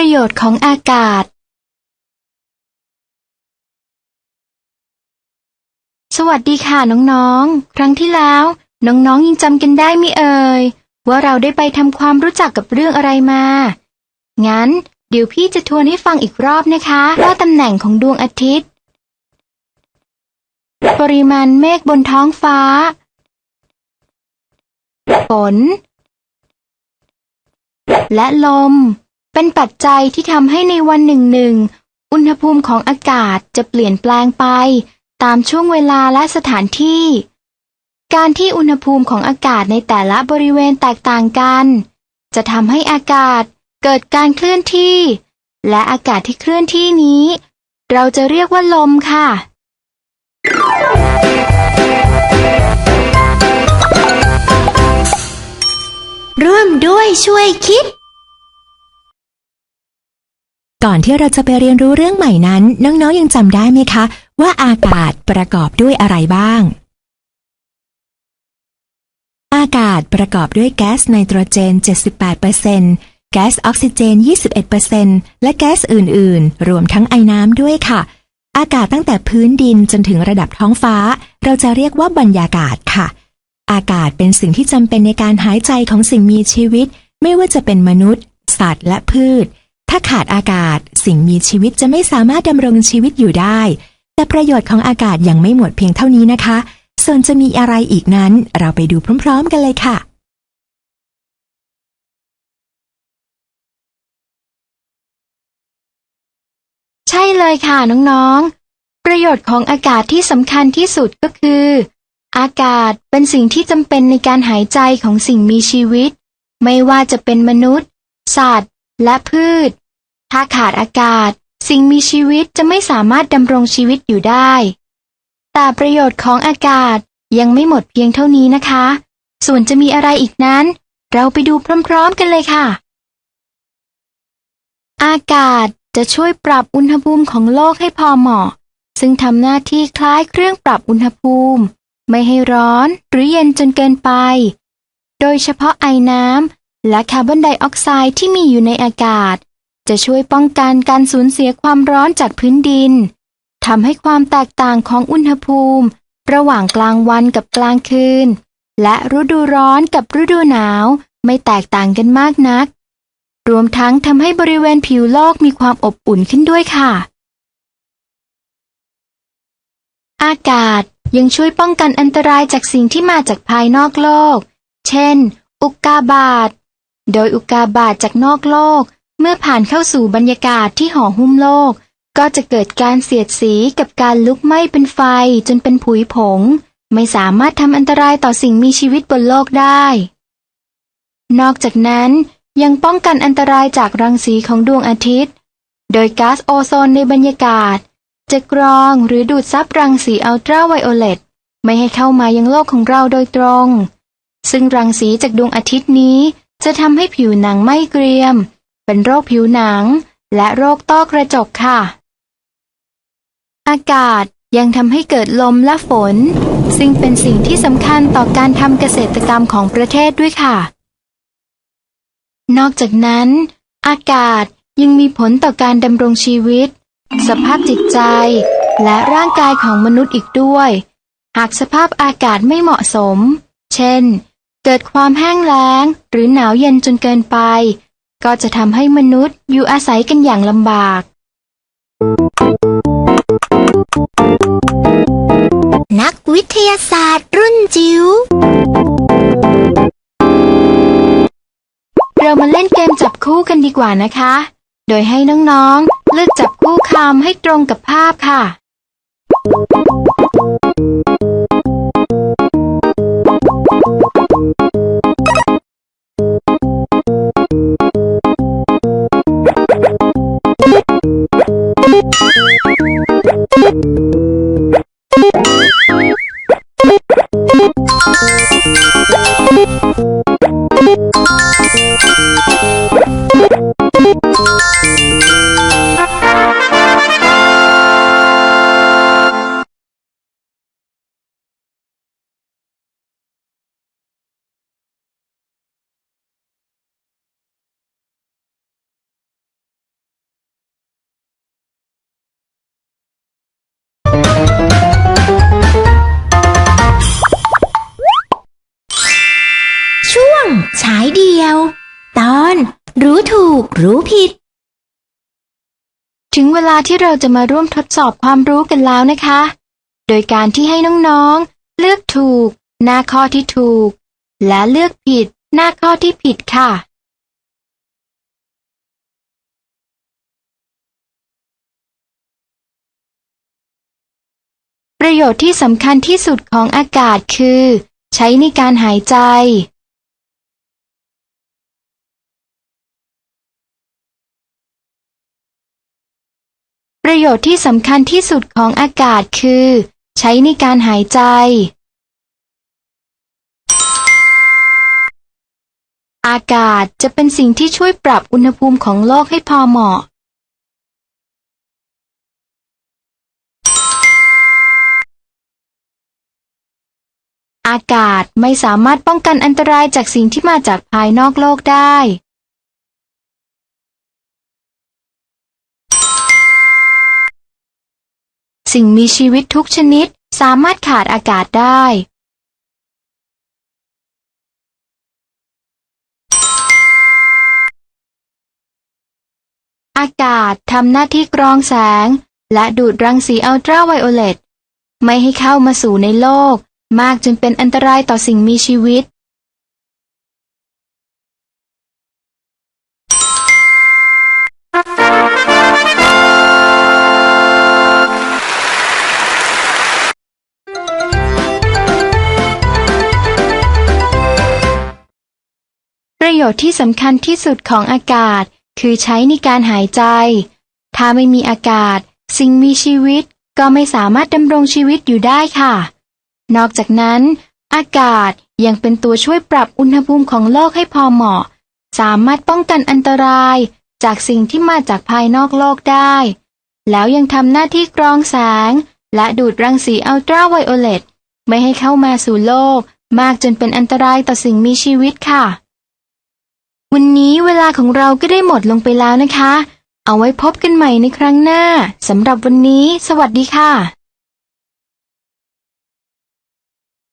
ประโยชน์ของอากาศ สวัสดีค่ะน้องๆ ครั้งที่แล้ว น้องๆยังจำกันได้ไหมเอ่ย ว่าเราได้ไปทำความรู้จักกับเรื่องอะไรมา งั้น เดี๋ยวพี่จะทวนให้ฟังอีกรอบนะคะว่าตำแหน่งของดวงอาทิตย์ ปริมาณเมฆบนท้องฟ้า ฝนและลม เป็นปัจจัยที่ทำให้ในวันหนึ่งหนึ่งอุณหภูมิของอากาศจะเปลี่ยนแปลงไป ตามช่วงเวลาและสถานที่ การที่อุณหภูมิของอากาศในแต่ละบริเวณแตกต่างกัน จะทำให้อากาศเกิดการเคลื่อนที่ และอากาศที่เคลื่อนที่นี้ เราจะเรียกว่าลมค่ะร่วมด้วยช่วยคิด ก่อนที่เราจะไปเรียนรู้เรื่องใหม่นั้น น้องๆยังจำได้ไหมคะ ว่าอากาศประกอบด้วยอะไรบ้าง อากาศประกอบด้วยแก๊สไนโตรเจน 78%แก๊สออกซิเจน 21%และแก๊สอื่นๆ รวมทั้งไอน้ำด้วยค่ะ อากาศตั้งแต่พื้นดินจนถึงระดับท้องฟ้า เราจะเรียกว่าบรรยากาศค่ะ อากาศเป็นสิ่งที่จำเป็นในการหายใจของสิ่งมีชีวิต ไม่ว่าจะเป็นมนุษย์ สัตว์และพืช ถ้าขาดอากาศ สิ่งมีชีวิตจะไม่สามารถดำรงชีวิตอยู่ได้ แต่ประโยชน์ของอากาศยังไม่หมดเพียงเท่านี้นะคะ ส่วนจะมีอะไรอีกนั้น เราไปดูพร้อม ๆ กันเลยค่ะใช่เลยค่ะน้องๆ ประโยชน์ของอากาศที่สำคัญที่สุดก็คือ อากาศเป็นสิ่งที่จำเป็นในการหายใจของสิ่งมีชีวิต ไม่ว่าจะเป็นมนุษย์ สัตว์ และพืช ถ้าขาดอากาศ สิ่งมีชีวิตจะไม่สามารถดำรงชีวิตอยู่ได้ แต่ประโยชน์ของอากาศยังไม่หมดเพียงเท่านี้นะคะ ส่วนจะมีอะไรอีกนั้น เราไปดูพร้อมๆกันเลยค่ะ อากาศจะช่วยปรับอุณหภูมิของโลกให้พอเหมาะ ซึ่งทำหน้าที่คล้ายเครื่องปรับอุณหภูมิ ไม่ให้ร้อนหรือเย็นจนเกินไป โดยเฉพาะไอน้ำและคาร์บอนไดออกไซด์ที่มีอยู่ในอากาศ จะช่วยป้องกันการสูญเสียความร้อนจากพื้นดินทำให้ความแตกต่างของอุณหภูมิ ระหว่างกลางวันกับกลางคืน และฤดูร้อนกับฤดูหนาวไม่แตกต่างกันมากนัก รวมทั้งทำให้บริเวณผิวโลกมีความอบอุ่นขึ้นด้วยค่ะ อากาศยังช่วยป้องกันอันตรายจากสิ่งที่มาจากภายนอกโลก เช่น อุกกาบาต โดยอุกกาบาตจากนอกโลก เมื่อผ่านเข้าสู่บรรยากาศที่ห่อหุ้มโลก ก็จะเกิดการเสียดสีกับการลุกไหม้เป็นไฟจนเป็นผุยผง ไม่สามารถทำอันตรายต่อสิ่งมีชีวิตบนโลกได้ นอกจากนั้นยังป้องกันอันตรายจากรังสีของดวงอาทิตย์ โดยก๊าซโอโซนในบรรยากาศ จะกรองหรือดูดซับรังสีอัลตราไวโอเลตไม่ให้เข้ามายังโลกของเราโดยตรง ซึ่งรังสีจากดวงอาทิตย์นี้จะทำให้ผิวหนังไม่เกรียม เป็นโรคผิวหนัง และโรคต้อกระจกค่ะ อากาศยังทำให้เกิดลมและฝน ซึ่งเป็นสิ่งที่สำคัญต่อการทำเกษตรกรรมของประเทศด้วยค่ะ นอกจากนั้น อากาศยังมีผลต่อการดำรงชีวิต สภาพจิตใจ และร่างกายของมนุษย์อีกด้วย หากสภาพอากาศไม่เหมาะสม เช่น เกิดความแห้งแล้ง หรือหนาวเย็นจนเกินไป ก็จะทำให้มนุษย์อยู่อาศัยกันอย่างลำบาก นักวิทยาศาสตร์รุ่นจิ๋ว เรามาเล่นเกมจับคู่กันดีกว่านะคะ โดยให้น้องๆ เลือกจับคู่คำให้ตรงกับภาพค่ะ รู้ถูก รู้ผิด ถึงเวลาที่เราจะมาร่วมทดสอบความรู้กันแล้วนะคะ โดยการที่ให้น้องๆ เลือกถูก หน้าข้อที่ถูก และเลือกผิด หน้าข้อที่ผิดค่ะ ประโยชน์ที่สำคัญที่สุดของอากาศคือ ใช้ในการหายใจ ประโยชน์ที่สำคัญที่สุดของอากาศคือ ใช้ในการหายใจ อากาศจะเป็นสิ่งที่ช่วยปรับอุณหภูมิของโลกให้พอเหมาะ อากาศไม่สามารถป้องกันอันตรายจากสิ่งที่มาจากภายนอกโลกได้ สิ่งมีชีวิตทุกชนิดสามารถขาดอากาศได้ อากาศทำหน้าที่กรองแสง และดูดรังสีอัลตราไวโอเลตไม่ให้เข้ามาสู่ในโลก มากจนเป็นอันตรายต่อสิ่งมีชีวิต ประโยชน์ที่สำคัญที่สุดของอากาศ คือใช้ในการหายใจ ถ้าไม่มีอากาศ สิ่งมีชีวิตก็ไม่สามารถดำรงชีวิตอยู่ได้ค่ะ นอกจากนั้น อากาศยังเป็นตัวช่วยปรับอุณหภูมิของโลกให้พอเหมาะ สามารถป้องกันอันตราย จากสิ่งที่มาจากภายนอกโลกได้ แล้วยังทำหน้าที่กรองแสง และดูดรังสีอัลตราไวโอเลตไม่ให้เข้ามาสู่โลก มากจนเป็นอันตรายต่อสิ่งมีชีวิตค่ะ วันนี้เวลาของเราก็ได้หมดลงไปแล้วนะคะ เอาไว้พบกันใหม่ในครั้งหน้าสำหรับวันนี้ สวัสดีค่ะ